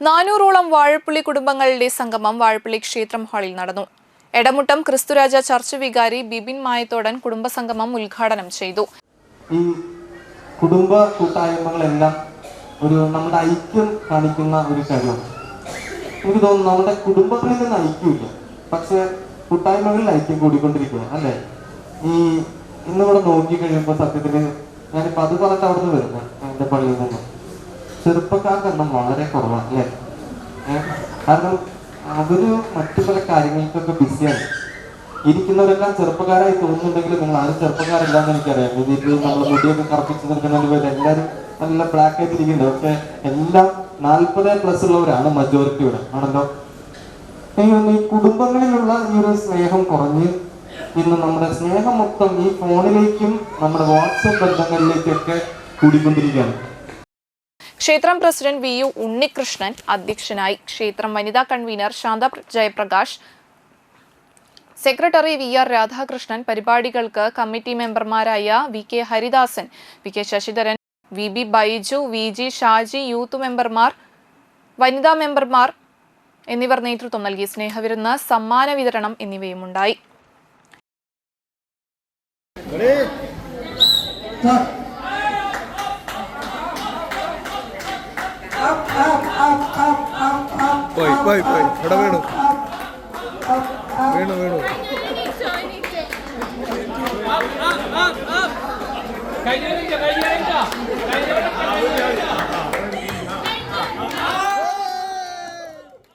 നാനൂറോളം വാഴപ്പള്ളി കുടുംബങ്ങളുടെ സംഗമം വാഴപ്പള്ളി ക്ഷേത്രം ഹാളിൽ നടന്നു. എടമുട്ടം ക്രിസ്തുരാജ ചർച്ച് വികാരി ബിബിൻ മായത്തോടൻ കുടുംബസംഗമം ഉദ്ഘാടനം ചെയ്തു. ഈ കുടുംബ കൂട്ടായ്മകളെല്ലാം ഒരു നമ്മുടെ ഐക്യം കാണിക്കുന്ന ഒരു കാര്യമാണ് എനിക്ക് തോന്നുന്നു നമ്മുടെ കുടുംബത്തിൽ നിന്ന് ഐക്യമില്ല. പക്ഷെ കൂട്ടായ്മകളിൽ ഐക്യം കൂടിക്കൊണ്ടിരിക്കുക അല്ലേ? ഈ ഇന്നിവിടെ നോക്കി കഴിയുമ്പോൾ സത്യത്തിൽ ഞാനിപ്പോൾ അത് പറഞ്ഞിട്ട് അവിടെ നിന്ന് വരുന്നത് എന്റെ പള്ളിയിൽ നിന്ന്. ചെറുപ്പക്കാർക്ക് എണ്ണം വളരെ കുറവാണ് അല്ലേ? കാരണം അവർ മറ്റു പല കാര്യങ്ങൾക്കൊക്കെ ബിസിയാണ്. ഇരിക്കുന്നവരെല്ലാം ചെറുപ്പക്കാരായി തോന്നുന്നുണ്ടെങ്കിൽ നിങ്ങൾ ആരും ചെറുപ്പക്കാരല്ല എന്ന് എനിക്കറിയാം ഇതിൽ നമ്മൾ മുടിയൊക്കെ കറപ്പിച്ചു നിൽക്കുന്നതിന് പേര് നല്ല ബ്ലാക്ക് ആയിട്ട് ഇരിക്കുന്നുണ്ട് പക്ഷെ എല്ലാം നാൽപ്പത് പ്ലസ് ഉള്ളവരാണ് മജോറിറ്റി ഇവിടെ. ആണല്ലോ? ഈ കുടുംബങ്ങളിലുള്ള ഈ ഒരു സ്നേഹം കുറഞ്ഞ് ഇന്ന് നമ്മുടെ സ്നേഹം മൊത്തം ഈ ഫോണിലേക്കും നമ്മുടെ വാട്സപ്പ് ബന്ധങ്ങളിലേക്കൊക്കെ കൂടിക്കൊണ്ടിരിക്കുകയാണ്. ക്ഷേത്രം പ്രസിഡന്റ് വി യു ഉണ്ണികൃഷ്ണൻ അധ്യക്ഷനായി ക്ഷേത്രം വനിതാ convener Shantha Jayaprakash. Secretary V R Radhakrishnan പരിപാടികൾക്ക് കമ്മിറ്റി മെമ്പർമാരായ V K Haridasan V K Sasidharan V B Baiju V G Shaji youth മെമ്പർമാർ വനിതാ മെമ്പർമാർ എന്നിവർ നേതൃത്വം നൽകി. സ്നേഹവിരുന്ന് സമ്മാന വിതരണം എന്നിവയുമുണ്ടായി. പോയി പോയി പോയി. ഇവിടെ വീണു? വീണു വീണു. കഴിഞ്ഞ കഴിഞ്ഞ കഴിഞ്ഞ